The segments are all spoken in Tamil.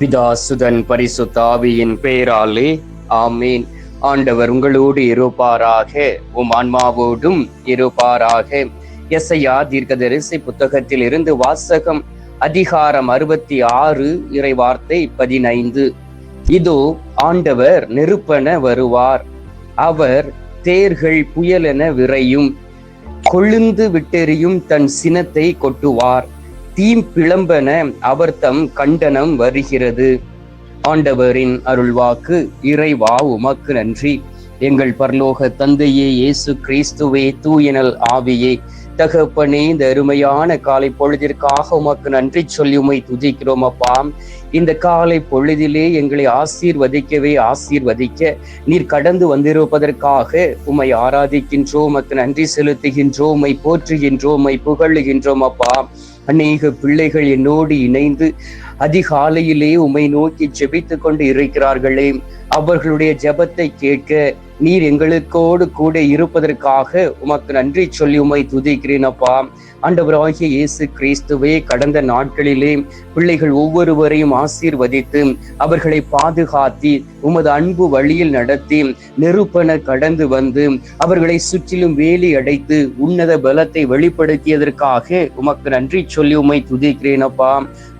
பிதா சுதன் பரிசுத்தாவியின் பெயராலே ஆமீன். ஆண்டவர் உங்களோடு இருப்பாராக உம் ஆன்மாவோடும் இருப்பாராக. எஸ்ஐயா தீர்க்கதரிசி புத்தகத்தில் இருந்து வாசகம் அதிகாரம் அறுபத்தி ஆறு இறைவார்த்தை பதினைந்து. இதோ ஆண்டவர் நெருப்பென வருவார். அவர் தேர்கள் புயலென விரையும். கொழுந்து விட்டெறியும் தன் சினத்தை கொட்டுவார். தீம் பிளம்பன அவர் தம் கண்டனம் வருகிறது. ஆண்டவரின் அருள்வாக்கு இறைவா உமக்கு நன்றி. எங்கள் பரலோக தந்தையே இயேசு கிறிஸ்துவே தூயனல் ஆவியே தகப்பனே இந்த அருமையான காலை பொழுதிற்காக உமக்கு நன்றி சொல்லி உமை துதிக்கிறோம் அப்பா. இந்த காலை பொழுதிலே எங்களை ஆசீர்வதிக்கவே ஆசீர்வதிக்க நீர் கடந்து வந்திருப்பதற்காக உம்மை ஆராதிக்கின்றோம் உமக்கு நன்றி செலுத்துகின்றோம் உமை போற்றுகின்றோம் உமை புகழுகின்றோம் அப்பா. அநேக பிள்ளைகள் என்னோடு இணைந்து அதிகாலையிலே உம்மை நோக்கி ஜெபித்து கொண்டு இருக்கிறார்களே. அவர்களுடைய ஜெபத்தை கேட்க நீர் எங்களுக்கோடு கூட இருப்பதற்காக உமக்கு நன்றி சொல்லி உம்மை துதிக்கிறேன் அப்பா. ஆண்டவராகிய இயேசு கிறிஸ்துவே கடந்த நாட்களிலே பிள்ளைகள் ஒவ்வொருவரையும் ஆசீர்வதித்து அவர்களை பாதுகாத்தி உமது அன்பு வழியில் நடத்தி நெருப்பன கடந்து வந்து அவர்களை சுற்றிலும் வேலி அடைத்து உன்னத பலத்தை வெளிப்படுத்தியதற்காக உமக்கு நன்றி சொல்லி உம்மை துதிக்கிறேன் அப்பா.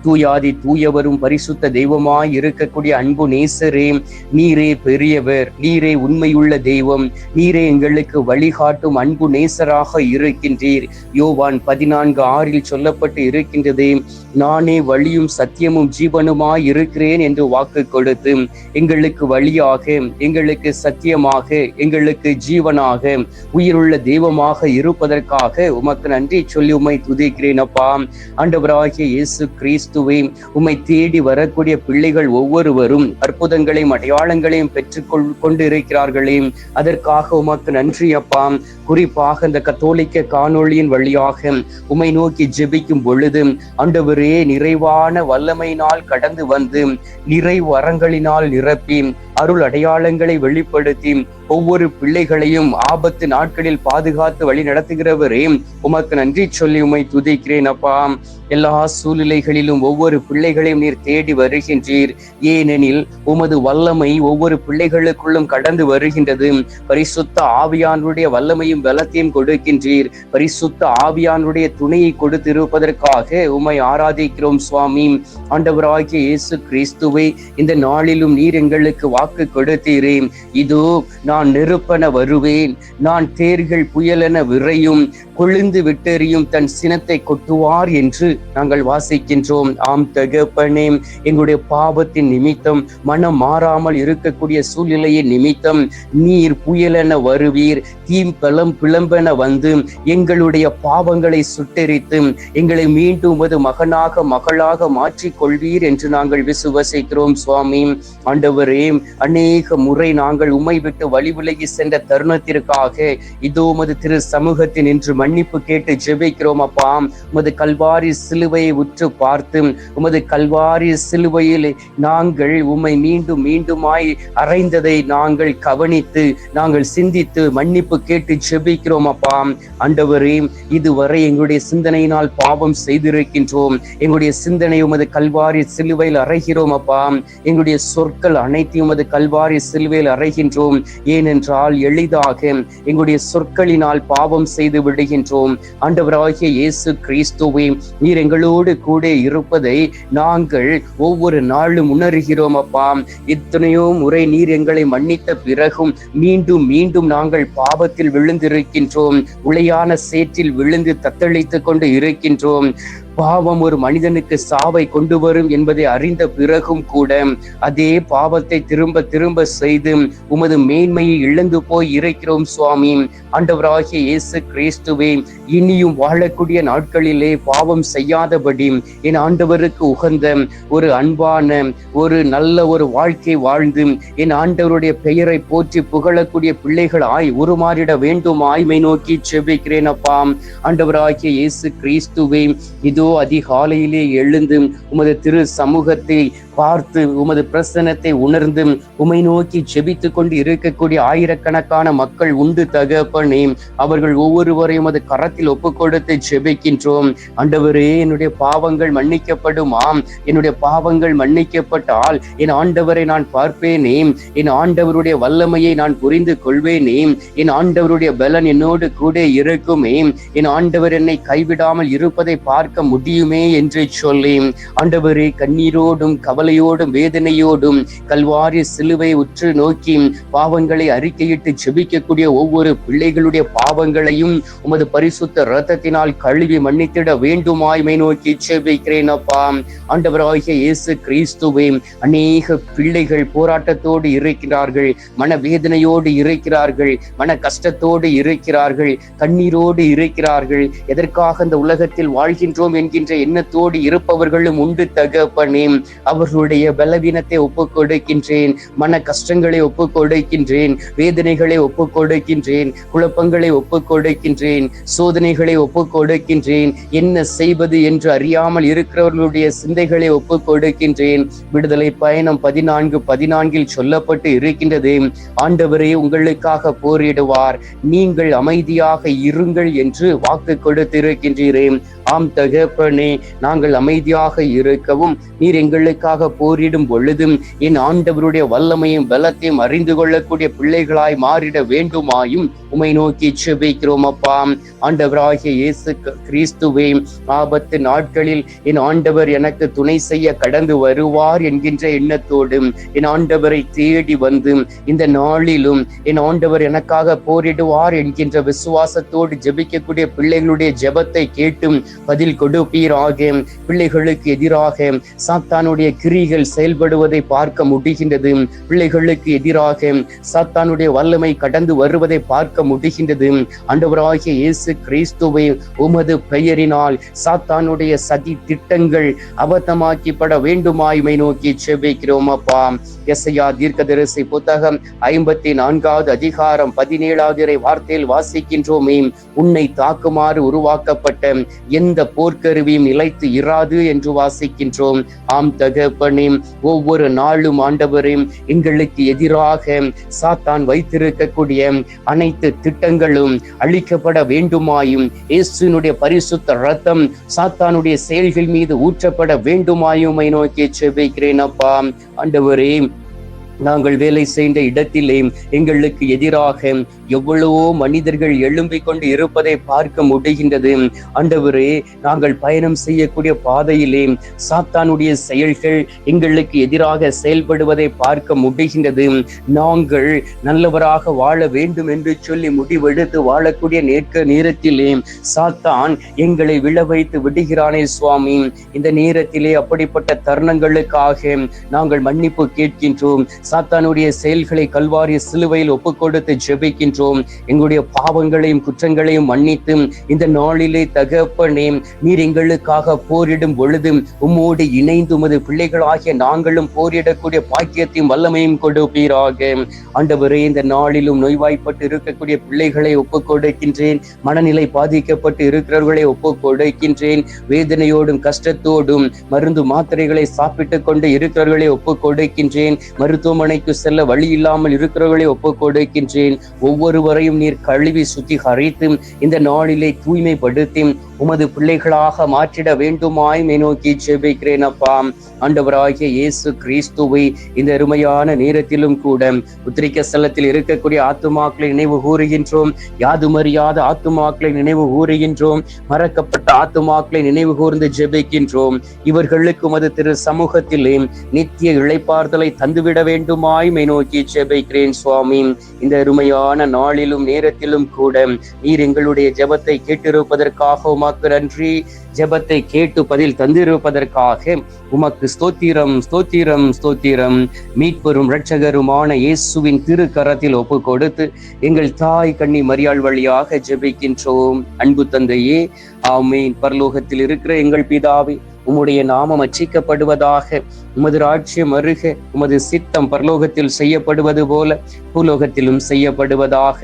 தூயாதி தூயவரும் பரிசுத்த தெய்வமாய் இருக்கக்கூடிய அன்பு நேசரே நீரே பெரியவர் நீரே உண்மையுள்ள தெய்வம் நீரே எங்களுக்கு வழிகாட்டும் அன்பு நேசராக இருக்கின்றீர். யோவான் பதினான்கு ஆறில் சொல்லப்பட்டு இருக்கின்றது நானே வழியும் சத்தியமும் ஜீவனுமாய் இருக்கிறேன் என்று வாக்கு கொடுத்து எங்களுக்கு வழியாக எங்களுக்கு சத்தியமாக எங்களுக்கு ஜீவனாக உயிருள்ள தெய்வமாக இருப்பதற்காக உமக்கு நன்றி சொல்லி உமை துதிக்கிறேன் அப்பா. ஆண்டவராகிய இயேசு கிறிஸ்துவே உம்மை தேடி வரக்கூடிய பிள்ளைகள் ஒவ்வொருவரும் அற்புதங்களையும் அடையாளங்களையும் பெற்றுக்கொள் கொண்டிருக்கிறார்களே. அதற்காக உமக்கு நன்றி அப்பா. குறிப்பாக இந்த கத்தோலிக்க காணொளியின் வழியாக உம்மை நோக்கி ஜெபிக்கும் பொழுது ஆண்டவரே நிறைவான வல்லமையினால் கடந்து வந்து நிறைவரங்களினால் நிரப்பி அருள் அடையாளங்களை வெளிப்படுத்தி ஒவ்வொரு பிள்ளைகளையும் ஆபத்து நாட்களில் பாதுகாத்து வழி நடத்துகிறவரே உமக்கு நன்றி சொல்லி உமை துதிக்கிறேன் அப்பா. எல்லா சூழ்நிலைகளிலும் ஒவ்வொரு பிள்ளைகளையும் நீர் தேடி வருகின்றீர். ஏனெனில் உமது வல்லமை ஒவ்வொரு பிள்ளைகளுக்குள்ளும் கடந்து வருகின்றது. பரிசுத்த ஆவியானுடைய வல்லமையும் பலத்தையும் கொடுக்கின்றீர். பரிசுத்த ஆவியானுடைய துணையை கொடுத்திருப்பதற்காக உமை ஆராதிக்கிறோம் சுவாமி. ஆண்டவராகிய இயேசு கிறிஸ்துவை இந்த நாளிலும் நீர் எங்களுக்கு வாக்கு கொடுத்தீரே. இதோ நான் நான் நெருப்பென வருவேன். நான் தேர்கள் புயலென விரையும். கொழுந்து விட்டெறியும் தன் சினத்தை கொட்டுவார் என்று நாங்கள் வாசிக்கின்றோம். ஆம் தகப்பனே எங்களுடைய பாவத்தின் நிமித்தம் மனம் மாறாமல் இருக்கக்கூடிய சூழ்நிலையின் நிமித்தம் நீர் புயலென வருவீர். தீம் பலம் பிளம்பென வந்து எங்களுடைய பாவங்களை சுட்டெரித்து எங்களை மீண்டும் உமது மகனாக மகளாக மாற்றிக் கொள்வீர் என்று நாங்கள் விசுவசிக்கிறோம் சுவாமி. ஆண்டவரே அநேக முறை நாங்கள் உமை விட்டு வழி விலகி சென்ற தருணத்திற்காக இதோ உமது திரு சமூகத்தின் இன்று மன்னிப்பு கேட்டு ஜெபிக்கிறோம் அப்பா. உமது கல்வாரி சிலுவையை உற்று பார்த்து உமது கல்வாரி சிலுவையில் நாங்கள் உம்மை மீண்டும் மீண்டுமாய் அறைந்ததை நாங்கள் கவனித்து நாங்கள் சிந்தித்து மன்னிப்பு கேட்டு ஜெபிக்கிறோம் அப்பா. ஆண்டவரே இதுவரை எங்களுடைய சிந்தனையினால் பாவம் செய்திருக்கின்றோம். எங்களுடைய சிந்தனை உமது கல்வாரி சிலுவையில் அறைகிறோம் அப்பா. எங்களுடைய சொற்கள் அனைத்தையும் உமது கல்வாரி சிலுவையில் அறைகின்றோம். ஏ ஏனென்றால் எளிதாக எங்களுடைய சொற்களினால் பாவம் செய்து விடுகின்றோம். ஆண்டவராகிய இயேசு கிறிஸ்துவே நீர் எங்களோடு கூட இருப்பதை நாங்கள் ஒவ்வொரு நாளும் உணர்கிறோம் அப்பா. எத்தனையோ முறை நீர் எங்களை மன்னித்த பிறகும் மீண்டும் மீண்டும் நாங்கள் பாவத்தில் விழுந்திருக்கின்றோம். உளையான சேற்றில் விழுந்து தத்தளித்துக் கொண்டு இருக்கின்றோம். பாவம் ஒரு மனிதனுக்கு சாவை கொண்டு வரும் என்பதை அறிந்த பிறகும் கூட அதே பாவத்தை திரும்ப திரும்ப செய்து உமது மேன்மையை இழந்து போய் இருக்கிறோம் சுவாமி. ஆண்டவராகிய இயேசு கிறிஸ்துவே இனியும் வாழக்கூடிய நாட்களிலே பாவம் செய்யாதபடி என் ஆண்டவருக்கு உகந்த ஒரு அன்பான ஒரு நல்ல ஒரு வாழ்க்கை வாழ்ந்து என் ஆண்டவருடைய பெயரை போற்றி புகழக்கூடிய பிள்ளைகளாய் உருமாறிட வேண்டும். ஆய்மை நோக்கி செபிக்கிறேன் அப்பா. ஆண்டவராகிய இயேசு கிறிஸ்துவே இதோ அதிகாலையிலே எழுந்து உமது திரு சமூகத்தை பார்த்து உமது பிரசனத்தை உணர்ந்து உமை நோக்கி செபித்து கொண்டு இருக்கக்கூடிய ஆயிரக்கணக்கான மக்கள் உண்டு தகப்பனே. அவர்கள் ஒவ்வொருவரையும் அது கரத்தில் ஒப்பு கொடுத்து செபிக்கின்றோம். ஆண்டவரே என்னுடைய பாவங்கள் மன்னிக்கப்படுமாம். என்னுடைய பாவங்கள் மன்னிக்கப்பட்டால் என் ஆண்டவரை நான் பார்ப்பேனே. என் ஆண்டவருடைய வல்லமையை நான் புரிந்து கொள்வேனே. என் ஆண்டவருடைய பலன் என்னோடு கூட இருக்குமே. என் ஆண்டவர் என்னை கைவிடாமல் இருப்பதை பார்க்க முடியுமே என்று சொல்லி. ஆண்டவரே கண்ணீரோடும் கவலையோடும் வேதனையோடும் கல்வாரி சிலுவை உற்று நோக்கி பாவங்களை அறிக்கையிட்டு செபிக்கக்கூடிய ஒவ்வொரு பிள்ளைகளுடைய பாவங்களையும் உமது பரிசுத்த ரத்தத்தினால் கழுவி மன்னித்திட வேண்டுமாய்மை நோக்கி செபிக்கிறேன் அப்பா. ஆண்டவராகிய இயேசு கிறிஸ்துவே அநேக பிள்ளைகள் போராட்டத்தோடு இருக்கிறார்கள் மனவேதனையோடு இருக்கிறார்கள் மன கஷ்டத்தோடு இருக்கிறார்கள் கண்ணீரோடு இருக்கிறார்கள். எதற்காக இந்த உலகத்தில் வாழ்கின்றோம் என்கின்ற எண்ணத்தோடு இருப்பவர்களும் உண்டு தகப்பனே. அவர் அவர்களுடைய பலவீனத்தை ஒப்புக் கொடுக்கின்றேன் மன கஷ்டங்களை ஒப்புக் கொடுக்கின்றேன் வேதனைகளை ஒப்புக் கொடுக்கின்றேன் குழப்பங்களை ஒப்புக் கொடுக்கின்றேன் சோதனைகளை ஒப்புக் கொடுக்கின்றேன் என்ன செய்வது என்று அறியாமல் இருக்கிறவர்களுடைய சிந்தைகளை ஒப்புக் கொடுக்கின்றேன் விடுதலை பயணம் பதினான்கு பதினான்கில் சொல்லப்பட்டு இருக்கின்றது. ஆண்டவரே உங்களுக்காக போரிடுவார். நீங்கள் அமைதியாக இருங்கள் என்று வாக்கு கொடுத்திருக்கின்றீரேன் ஆம் தகப்பனே நாங்கள் அமைதியாக இருக்கவும் நீர் எங்களுக்காக போரிடும் பொழுதும் என் ஆண்டவருடைய வல்லமையும் பலத்தையும் அறிந்து கொள்ளக்கூடிய பிள்ளைகளாய் மாறிட வேண்டுமாயும் உமை நோக்கி செபிக்கிறோம் அப்பா. ஆண்டவராகிய இயேசு கிறிஸ்துவே ஆபத்து நாட்களில் என் ஆண்டவர் எனக்கு துணை செய்ய கடந்து வருவார் என்கின்ற எண்ணத்தோடும் என் ஆண்டவரை தேடி வந்து இந்த நாளிலும் என் ஆண்டவர் எனக்காக போரிடுவார் என்கின்ற விசுவாசத்தோடு ஜெபிக்கக்கூடிய பிள்ளைகளுடைய ஜெபத்தை கேட்டும் பதில் கொடுப்பீராக பிள்ளைகளுக்கு எதிராக. சாத்தானுடைய கிரிகள் செயல்படுவதை பார்க்க முடிகின்றது. பிள்ளைகளுக்கு எதிராக. சாத்தானுடைய வல்லமை கடந்து வருவதை பார்க்க முடிகின்றது. ஆண்டவராகிய இயேசு கிறிஸ்துவை உமது பெயரினால் சாத்தானுடைய சதி திட்டங்கள் அபத்தமாக்கிப்பட வேண்டுமாய்மை நோக்கி செபிக்கிறோம் அப்பா. எஸ்ஐயா தீர்க்கதரிசி புத்தகம் ஐம்பத்தி நான்காவது அதிகாரம் பதினேழாவது வார்த்தையில் வாசிக்கின்றோமே. உன்னை தாக்குமாறு உருவாக்கப்பட்ட என் எந்த போர்க்கருவியும் நிலைத்து இராது என்று வாசிக்கின்றோம். ஆம் தகப்பனே ஒவ்வொரு நாளும் ஆண்டவரையும் எங்களுக்கு எதிராக சாத்தான் வைத்திருக்கக்கூடிய அனைத்து திட்டங்களும் அழிக்கப்பட வேண்டுமாயும் இயேசுனுடைய பரிசுத்த ரத்தம் சாத்தானுடைய செயல்கள் மீது ஊற்றப்பட வேண்டுமாயுமை நோக்கி செபிக்கிறேன் அப்பா. ஆண்டவரே நாங்கள் வேலை செய்த இடத்திலே எங்களுக்கு எதிராக எவ்வளவோ மனிதர்கள் எழும்பிக் கொண்டு இருப்பதை பார்க்க முடிகின்றது. ஆண்டவரே நாங்கள் பயணம் செய்யக்கூடிய பாதையிலே சாத்தானுடைய செயல்கள் எங்களுக்கு எதிராக செயல்படுவதை பார்க்க முடிகின்றது. நாங்கள் நல்லவராக வாழ வேண்டும் என்று சொல்லி முடிவெடுத்து வாழக்கூடிய நேர்க்க நேரத்திலே சாத்தான் எங்களை விழ வைத்து விடுகிறானே சுவாமி. இந்த நேரத்திலே அப்படிப்பட்ட தருணங்களுக்காக நாங்கள் மன்னிப்பு கேட்கின்றோம். சாத்தானுடைய செயல்களை கல்வாரிய சிலுவையில் ஒப்புக் கொடுத்து ஜெபிக்கின்றோம். எங்களுடைய பாவங்களையும் குற்றங்களையும் மன்னித்து இந்த நாளிலே தகப்பனே நீர் எங்களுக்காக போரிடும் பொழுதும் உம்மோடு இணைந்து உமது பிள்ளைகளாகிய நாங்களும் போரிடக்கூடிய பாக்கியத்தையும் வல்லமையும் கொடுப்பீராக. ஆண்டவரே இந்த நாளிலும் நோய்வாய்ப்பட்டு இருக்கக்கூடிய பிள்ளைகளை ஒப்புக் கொடுக்கின்றேன் மனநிலை பாதிக்கப்பட்டு இருக்கிறவர்களை ஒப்புக் கொடுக்கின்றேன் வேதனையோடும் கஷ்டத்தோடும் மருந்து மாத்திரைகளை சாப்பிட்டு கொண்டு இருக்கிறவர்களை ஒப்புக் கொடுக்கின்றேன் மருத்துவமனைக்கு செல்ல வழி இல்லாமல் இருக்கிறவர்களை ஒப்புக் கொடுக்கின்றேன் ஒவ்வொருவரையும் நீர் கழுவி சுத்திகரித்து இந்த நாளிலே தூய்மைப்படுத்தி உமது பிள்ளைகளாக மாற்றிட வேண்டுமாய் நோக்கி ஜெபிக்கிறேன் அப்பா. ஆண்டவராகிய இயேசு கிறிஸ்துவை இந்த அருமையான நேரத்திலும் கூட உத்திரிக்க ஸ்தலத்தில் இருக்கக்கூடிய ஆத்துமாக்களை நினைவு கூறுகின்றோம். யாதுமறியாத ஆத்துமாக்களை நினைவு கூறுகின்றோம். மறக்கப்பட்ட ஆத்துமாக்களை நினைவு கூர்ந்து ஜெபிக்கின்றோம். இவர்களுக்கு உமது திரு சமூகத்திலே நித்திய இழைப்பார்தலை தந்துவிட வேண்டும். வேண்டுமாய் மை நோக்கி ஜெபிக்கிறேன் சுவாமி. இந்த அருமையான நாளிலும் நேரத்திலும் கூட நீர் எங்களுடைய ஜெபத்தை கேட்டிருப்பதற்காக உமக்கு நன்றி. ஜெபத்தை கேட்டு பதில் தந்திருப்பதற்காக உமக்கு ஸ்தோத்திரம் ஸ்தோத்திரம் ஸ்தோத்திரம். மீட்பெரும் இரட்சகருமான இயேசுவின் திருக்கரத்தில் ஒப்பு கொடுத்து எங்கள் தாய் கண்ணி மரியாள் வழியாக ஜெபிக்கின்றோம். அன்பு தந்தையே ஆமீன். பரலோகத்தில் இருக்கிற எங்கள் பிதாவை உம்முடைய நாமம் அச்சிக்கப்படுவதாக உமது ராஜ்யம் அருக உமது சித்தம் பரலோகத்தில் செய்யப்படுவது போல பூலோகத்திலும் செய்யப்படுவதாக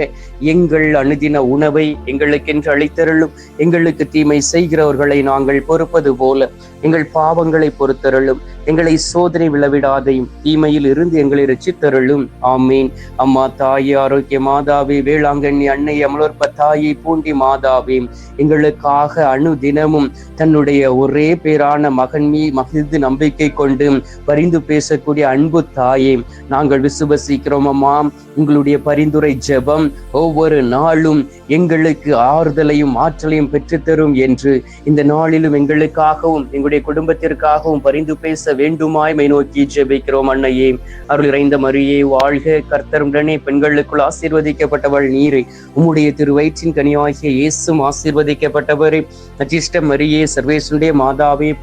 எங்கள் அணுதின உணவை எங்களுக்கென்று அளித்தருளும் எங்களுக்கு தீமை செய்கிறவர்களை நாங்கள் பொறுப்பது போல எங்கள் பாவங்களை பொறுத்தருளும் எங்களை சோதனை விளவிடாதையும் தீமையில் இருந்து எங்களை ரசித்தருளும் ஆமீன். அம்மா தாயே ஆரோக்கிய மாதாவே வேளாங்கண்ணி அன்னை அமலோற்ப தாயை பூண்டி மாதாவே எங்களுக்காக அணு தினமும் தன்னுடைய ஒரே பேரான மகன்மீ மகிழ்ந்து நம்பிக்கை கொண்டு பரிந்து பேசக்கூடிய அன்பு தாயே நாங்கள் விசுவசிக்கிறோம் அம்மா. உங்களுடைய பரிந்துரை ஜெபம் ஒவ்வொரு நாளும் எங்களுக்கு ஆறுதலையும் ஆற்றலையும் பெற்றுத்தரும் என்று இந்த நாளிலும் எங்களுக்காகவும் எங்களுடைய குடும்பத்திற்காகவும் பரிந்து பேச வேண்டுமாய் மை நோக்கி ஜெபிக்கிறோம் அன்னையே. அருள் இறைந்த மரியே வாழ்க கர்த்தருடனே பெண்களுக்குள் ஆசீர்வதிக்கப்பட்டவள் நீரை. உம்முடைய திருவயிற்றின் கனியாகிய இயேசும் ஆசீர்வதிக்கப்பட்டவரே. அச்சிஷ்ட மரியே சர்வேசுடைய மாதாவே